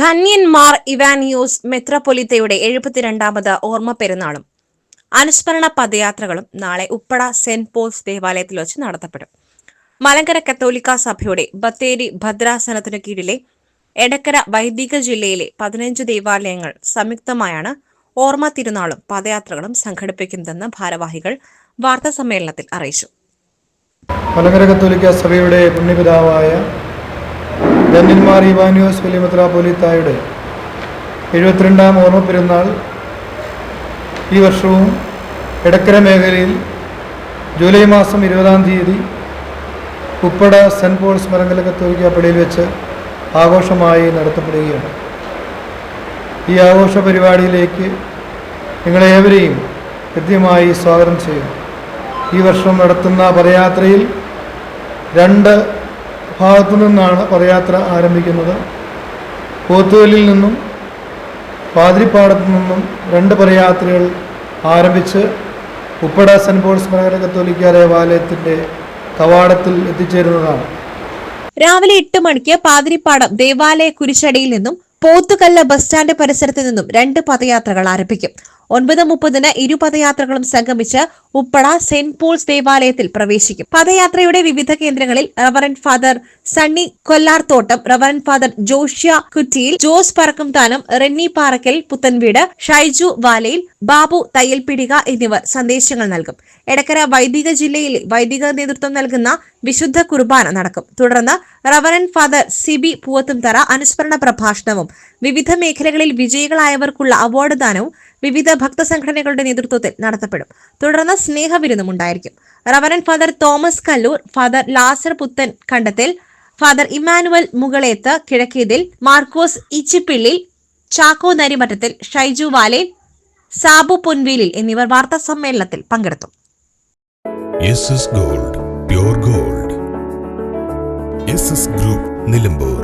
ധന്യൻ മാർ ഇവാനിയോസ് മെത്രപൊലിത്തയുടെ എഴുപത്തിരണ്ടാമത് ഓർമ്മ പെരുന്നാളും. അനുസ്മരണ പദയാത്രകളും നാളെ ഉപ്പട സെന്റ് പോൾസ് ദേവാലയത്തിൽ വെച്ച് നടത്തപ്പെടും. മലങ്കര കത്തോലിക്ക സഭയുടെ ബത്തേരി ഭദ്രാസനത്തിനു കീഴിലെ എടക്കര വൈദിക ജില്ലയിലെ പതിനഞ്ച് ദേവാലയങ്ങൾ സംയുക്തമായാണ് ഓർമ്മ തിരുനാളും പദയാത്രകളും സംഘടിപ്പിക്കുന്നതെന്ന് ഭാരവാഹികൾ വാർത്താസമ്മേളനത്തിൽ അറിയിച്ചു. മലങ്കര കത്തോലിക്ക സഭയുടെ പുണ്യപിതാവായ ധന്യന്മാർ ഇവാനിയോസ് വലിയമെത്രാപോലിത്തായുടെ എഴുപത്തിരണ്ടാം ഓർമ്മ പെരുന്നാൾ ഈ വർഷവും എടക്കര മേഖലയിൽ ജൂലൈ മാസം ഇരുപതാം തീയതി ഉപ്പട സെന്റ് പോൾസ് മരങ്കല കത്തോലിക്ക പള്ളിയിൽ വെച്ച് ആഘോഷമായി നടത്തപ്പെടുകയാണ്. ഈ ആഘോഷ പരിപാടിയിലേക്ക് നിങ്ങളേവരെയും കൃത്യമായി സ്വാഗതം ചെയ്യുന്നു. ഈ വർഷം നടത്തുന്ന പദയാത്രയിൽ രണ്ട് ഭാഗത്തു നിന്നാണ് പദയാത്ര ആരംഭിക്കുന്നത്. പോത്തുകല്ലിൽ നിന്നും പാതിരിപ്പാടത്തു നിന്നും രണ്ട് പദയാത്രകൾ ആരംഭിച്ച് ഉപ്പട സെന്റ് പോൾസ് മലകര കത്തോലിക്ക ദേവാലയത്തിന്റെ കവാടത്തിൽ എത്തിച്ചേരുന്നതാണ്. രാവിലെ എട്ട് മണിക്ക് പാതിരിപ്പാടം ദേവാലയ കുരിശടിയിൽ നിന്നും പോത്തുകല്ല് ബസ് സ്റ്റാൻഡ് പരിസരത്ത് നിന്നും രണ്ട് പദയാത്രകൾ ആരംഭിക്കും. ഒൻപത് മുപ്പതിന് ഇരു പദയാത്രകളും സംഗമിച്ച് ഉപ്പട സെന്റ് പോൾസ് ദേവാലയത്തിൽ പ്രവേശിക്കും. പദയാത്രയുടെ വിവിധ കേന്ദ്രങ്ങളിൽ reverend father Sunny Kollarthottam reverend father Joshua Kuttiyil Jose Parakkumthanam Renny Parakkal Puthenveedu Shaiju Valayil Babu Thayyalpidika എന്നിവർ സന്ദേശങ്ങൾ നൽകും. എടക്കര വൈദിക ജില്ലയിലെ വൈദിക നേതൃത്വം നൽകുന്ന വിശുദ്ധ കുർബാന നടക്കും. തുടർന്ന് റവറന്റ് ഫാദർ സിബി പൂവത്തുംതറ അനുസ്മരണ പ്രഭാഷണവും വിവിധ മേഖലകളിൽ വിജയികളായവർക്കുള്ള അവാർഡ് ദാനവും വിവിധ ഭക്തസംഘടനകളുടെ നേതൃത്വത്തിൽ നടത്തപ്പെടും. തുടർന്ന് സ്നേഹവിരുന്നും ഉണ്ടായിരിക്കും reverend father Thomas Kallur father Lazar Puthen Kandathil father Emmanuel Mukaleth Kizhakkethil Markose Ichippilly Chacko Narimattathil Shaiju Valen Sabu Ponveelil എന്നിവർ വാർത്താ സമ്മേളനത്തിൽ പങ്കെടുത്തു. Gold gold group Nilambur